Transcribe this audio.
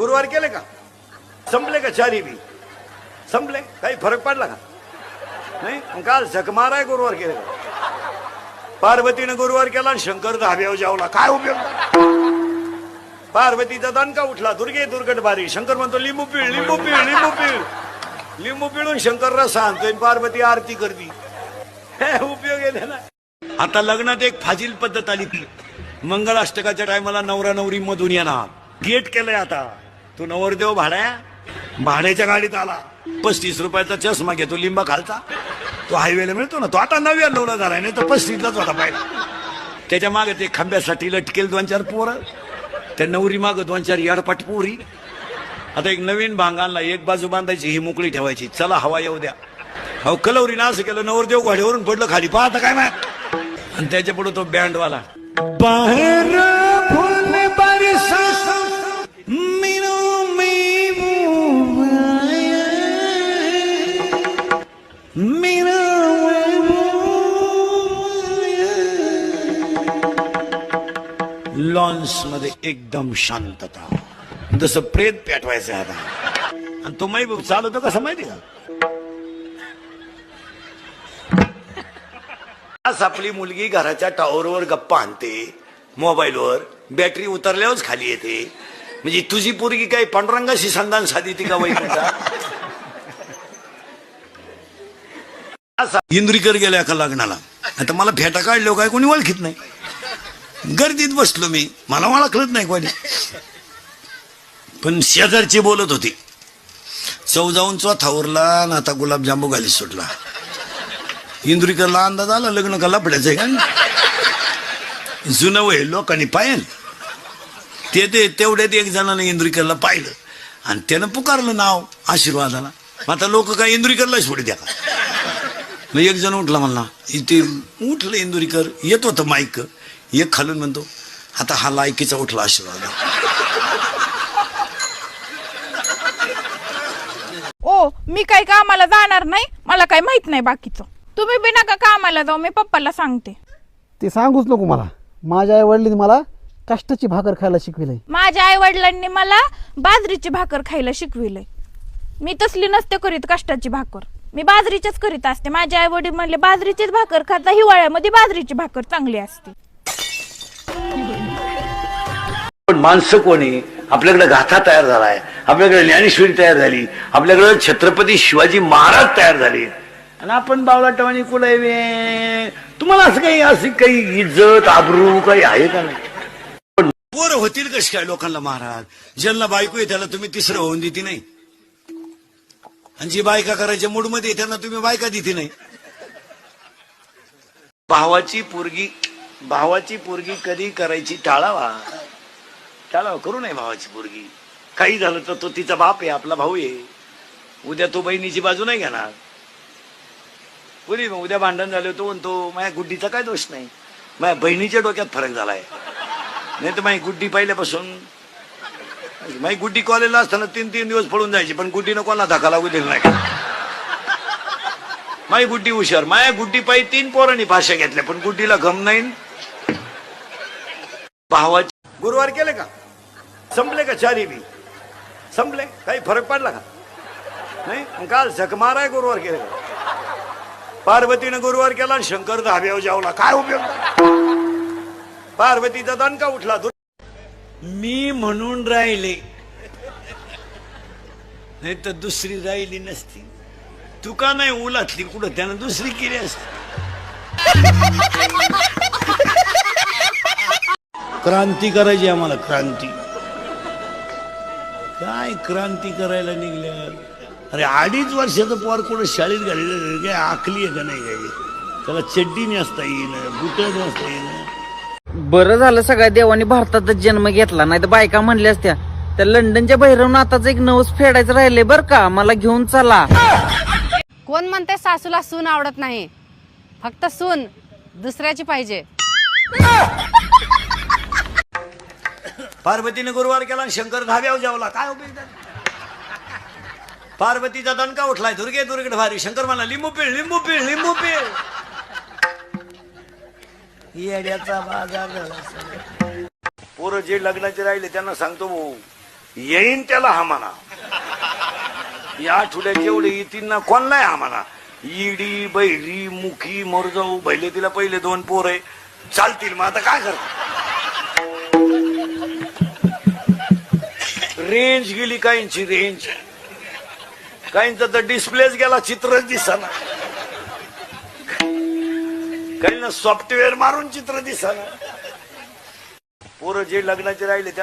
गुरुवार केले का? संपले का चारी बी? संपले? काही फरक पडला का? नाही? काल झकमाराय गुरुवार केले का? पार्वतीनं गुरुवार केला आणि शंकर धाब्यावर जावला. काय उपयोग? पार्वतीचा दणका उठला. दुर्गे दुर्गट बारी. शंकर म्हणतो लिंबू पिळ लिंबू पिळ लिंबू पिळ. लिंबू पिळून शंकर रसा आणतोय पार्वती आरती करती. हे उपयोग येते ना आता लग्नात एक फाजील पद्धत आली. मंगळाष्टकाच्या टायमाला नवरा नवरी मधून येणार. गेट केलंय आता. तू नवरदेव भाड्या? भाड्याच्या गाडीत आला. पस्तीस रुपयाचा चष्मा घेतो लिंबा खालचा तो हायवेला मिळतो ना तो आता नव्याण्णवला झालाय नाही तर पस्तीसलाच होता पाहिला. त्याच्यामागे ते खांब्यासाठी लटकेल दोन चार पोरं. त्या नवरी माग दोन चार याडपाट पोरी. आता एक नवीन भांगांना एक बाजू बांधायची ही मोकळी ठेवायची. चला हवा येऊ द्या. हो कलवरीनं असं केलं नवरदेव घोड्यावरून पडलं खाली. पाहता काय माय आणि त्याच्या पुढे तो बँडवाला बाहेर लॉन्समध्ये एकदम शांतता. जसं प्रेत पेटवायचं आता. आणि तो महबूब चालवतो कसं माहिती का? आज आपली मुलगी घराच्या टॉवरवर गप्पा आणते मोबाईलवर बॅटरी उतरल्यावरच खाली येते. म्हणजे तुझी पोरगी काही पांडुरंगाशी संधान साधी ती का वैकुंठा इंद्रीकर गेल्या का लग्नाला? आता मला फेटा काढलो काय कोणी ओळखीत नाही. गर्दीत बसलो मी. मला ओळखलंच नाही कोणी. पण शेजारची बोलत होती. चौजाऊन चौथा चौथावरला आणि आता गुलाबजांबू घाली सुटला. इंदुरीकरला अंदाज आला लग्न का लपड्याचं आहे का? जुनं वय लोकांनी पायल ते ते तेवढ्यात एक जणानं इंदुरीकरला पाहिलं. आणि त्यानं पुकारलं नाव आशीर्वादाला. मग आता लोक काय इंदुरीकरला पुढे द्या का? मग एक जण उठला म्हणला इथे उठलं इंदुरीकर येत होतं माईक. एक खालून म्हणतो आता हा लायकीचा उठला आशीर्वाद. ओ मी काही कामाला जाणार नाही? मला काही माहीत नाही बाकीचं. तुम्ही बी नका कामाला जाऊ मी पप्पाला सांगते. ते सांगूच नको मला. माझ्या आई वडिलांनी मला कष्टाची भाकर खायला शिकविलंय. माझ्या आई वडिलांनी मला बाजरीची भाकर खायला शिकविलंय. मी तसली नसते करीत कष्टाची भाकर. मी बाजरीचीच करीत असते. माझे आई वडील म्हणले बाजरीचीच भाकर खाता हिवाळ्यामध्ये बाजरीची भाकर चांगली असते. पण माणसं कोणी आपल्याकडे गाथा तयार झालाय आपल्याकडे ज्ञानेश्वरी तयार झाली आपल्याकडे छत्रपती शिवाजी महाराज तयार झाले. आणि आपण बावलाटवानी कुलावे तुम्हाला असं काही अशी काही इज्जत आबरू काही आहे का नाही? पण पोरं होतील कशी काय लोकांना महाराज? ज्यांना बायको आहे त्याला तुम्ही तिसरं होऊन देते नाही. आणि जी बायका करायच्या मूडमध्ये त्यांना तुम्ही बायका देते नाही. भावाची पोरगी भावाची पोरगी कधी करायची टाळावा? त्याला करू नये भावाची पोरगी. काही झालं तर तो तिचा बाप आहे आपला भाऊ आहे. उद्या तो बहिणीची बाजू नाही घेणार. बोली मग उद्या भांडण झालं तो म्हणतो माझ्या गुड्डीचा काय दोष नाही. माझ्या बहिणीच्या डोक्यात फरक झालाय. नाही तर माझी गुड्डी पहिल्यापासून. माझी गुड्डी कॉलेजला असताना तीन तीन दिवस पळून जायची पण गुड्डीनं कोणाला धक्का लागू दिला नाही. माझी गुड्डी हुशार. माझ्या गुड्डी पायी तीन पोरांनी भाषा घेतल्या पण गुड्डीला गम नाही. भावाची गुरुवार केले का? संपले का चारी बी? संपले? काही फरक पडला का? नाही? काल झकमार आहे गुरुवार केले पार्वतीनं गुरुवार केला आणि शंकर धाब्यावर जावला. काय उपयोग? पार्वतीचा दणका उठला. दुर- मी म्हणून राहिले. नाही तर दुसरी राहिली नसती. तू का नाही उलातली कुठं त्यानं दुसरी केली असती. क्रांती करायची आम्हाला क्रांती. काय क्रांती करायला निघल्या? अरे अडीच वर्षाचं पोर कुठं शाळेत घालेलं काय आखली आहे का नाही काय त्याला चड्डी नेसता येईन बुट नेसता येईन. बरं झालं सगळ्या देवानी भारतातच जन्म घेतला नाही तर बायका म्हणल्या असत्या त्या लंडनच्या भैरवनाथाचं एक नवस फेडायचं राहिले बरं का? मला घेऊन चला. कोण म्हणते सासूला सून आवडत नाही? फक्त सून दुसऱ्याची पाहिजे. पार्वतीने गुरुवार केला आणि शंकर धाब्यावर जावला. काय उपयोग पार्वतीचा दणका उठलाय. दुर्गे दुर्गे भारी. शंकर म्हणा लिंबू पिळ लिंबू पिळ लिंबू पिळ. येड्याचा बाजार पोरं जे लग्नाचे राहिले त्यांना सांगतो भाऊ येईन त्याला हा म्हणा. या आठवड्यात जेवढे येतील ना कोणला आहे हा म्हणा. इडी बैरी मुखी मोरजाऊ भैले तिला पहिले दोन पोर आहे. चालतील मग आता काय करतो रेंज गेली काहींची रेंज काहींचा तर डिस्प्लेच गेला चित्रच दिसाना. काहींना सॉफ्टवेअर मारून चित्र दिसाना. पोरं जे लग्नाचे राहिले त्यांना